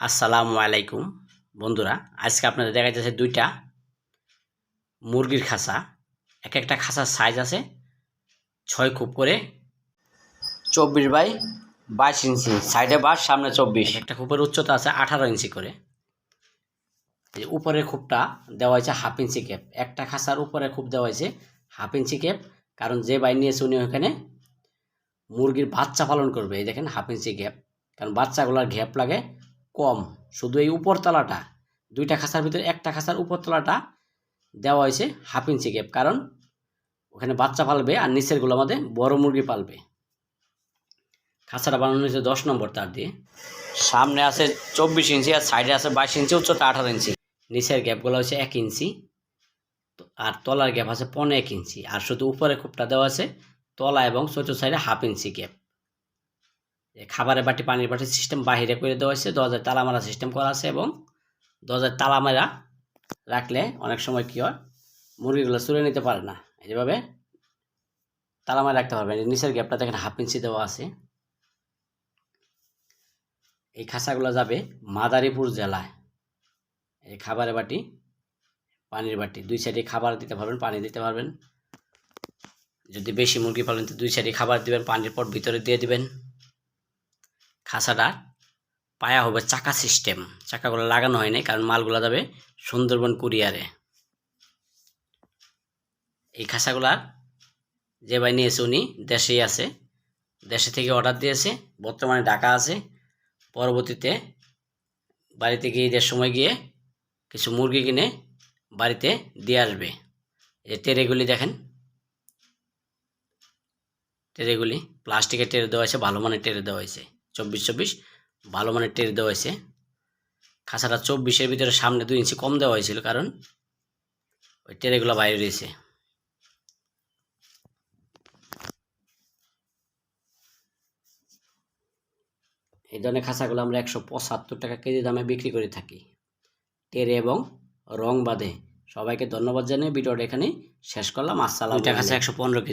আসসালামু আলাইকুম। বন্ধুরা, আজকে আপনাদের দেখা যাচ্ছে দুইটা মুরগির খাঁচা। এক একটা খাঁচার সাইজ আছে ছয় খুব করে, চব্বিশ বাই বাইশ ইঞ্চি সাইডে বাস, সামনে চব্বিশ। একটা খুপের উচ্চতা আছে আঠারো ইঞ্চি করে। উপরের খুপটা দেওয়া হয়েছে হাফ ইঞ্চি ক্যাপ একটা খাঁচার উপরে খুব দেওয়া হয়েছে হাফ ইঞ্চি ক্যাপ কারণ যে বাই নিয়েছে উনি ওখানে মুরগির বাচ্চা পালন করবে। এই দেখেন হাফ ইঞ্চি গ্যাপ কারণ বাচ্চাগুলোর গ্যাপ লাগে কম। শুধু এই উপরতলাটা দুইটা খাঁচার ভিতরে একটা খাঁচার উপরতলাটা দেওয়া হয়েছে হাফ ইঞ্চি গ্যাপ কারণ ওখানে বাচ্চা পালবে আর নিচেরগুলো আমাদের বড় মুরগি পালবে। খাঁচাটা বানানো হয়েছে দশ নম্বর তার দিয়ে। সামনে আছে চব্বিশ ইঞ্চি আর সাইডে আছে বাইশ ইঞ্চি উচ্চতা আঠারো ইঞ্চি নিচের গ্যাপগুলো হচ্ছে এক ইঞ্চি আর তলার গ্যাপ আছে পনেরো এক ইঞ্চি আর শুধু উপরে খুপটা দেওয়া আছে, তলা এবং চতুর্থ সাইডে হাফ ইঞ্চি গ্যাপ খাবারের বাটি, পানির বাটি সিস্টেম বাহিরে করে দেওয়া হয়েছে। দরজায় তালা মারা সিস্টেম করা আছে এবং দরজায় তালা মারা রাখলে অনেক সময় কী হয়? মুরগিগুলো চুরে নিতে পারে না। এইভাবে তালা মারা রাখতে পারবেন এই নিচের গ্যাপটা দেখেন হাফ ইঞ্চি দেওয়া আছে। এই খাঁচাগুলো যাবে মাদারীপুর জেলায়। এই খাবারের বাটি, পানির বাটি, দুই সাইডে খাবার দিতে পারবেন, পানি দিতে পারবেন। যদি বেশি মুরগি পালেন দুই সাইডে খাবার দিবেন, পানির পর ভিতরে দিয়ে দিবেন। খাঁচাটা পায়া হবে চাকা সিস্টেম চাকাগুলো লাগানো হয়নি, কারণ মালগুলো যাবে সুন্দরবন কুরিয়ারে। এই খাঁচাগুলার যে ভাই নিয়েছে উনি দেশেই আছে, দেশে থেকে অর্ডার দিয়েছে, বর্তমানে ঢাকা আছে। পরবর্তীতে বাড়িতে গিয়ে ঈদের সময় গিয়ে কিছু মুরগি কিনে বাড়িতে দিয়ে আসবে। এই টেরেগুলি দেখেন। টেরেগুলি প্লাস্টিকের টেরে দেওয়া হয়েছে, ভালো মানের টেরে দেওয়া হয়েছে। চব্বিশ চব্বিশ ভালো মানের টেরে দেওয়া হয়েছে। খাঁচাটা চব্বিশের ভিতরে সামনে দুই ইঞ্চি কম দেওয়া হয়েছিল কারণ ওই টেরেগুলো বাইরে রয়েছে। এই ধরনের খাঁচাগুলো আমরা একশো পঁচাত্তর টাকা কেজি দামে বিক্রি করে থাকি। টেরে এবং রং বাদে সবাইকে ধন্যবাদ জানিয়ে ভিডিওটা এখানে শেষ করলাম। আসসালাম খাঁচা একশো পনেরো কেজি।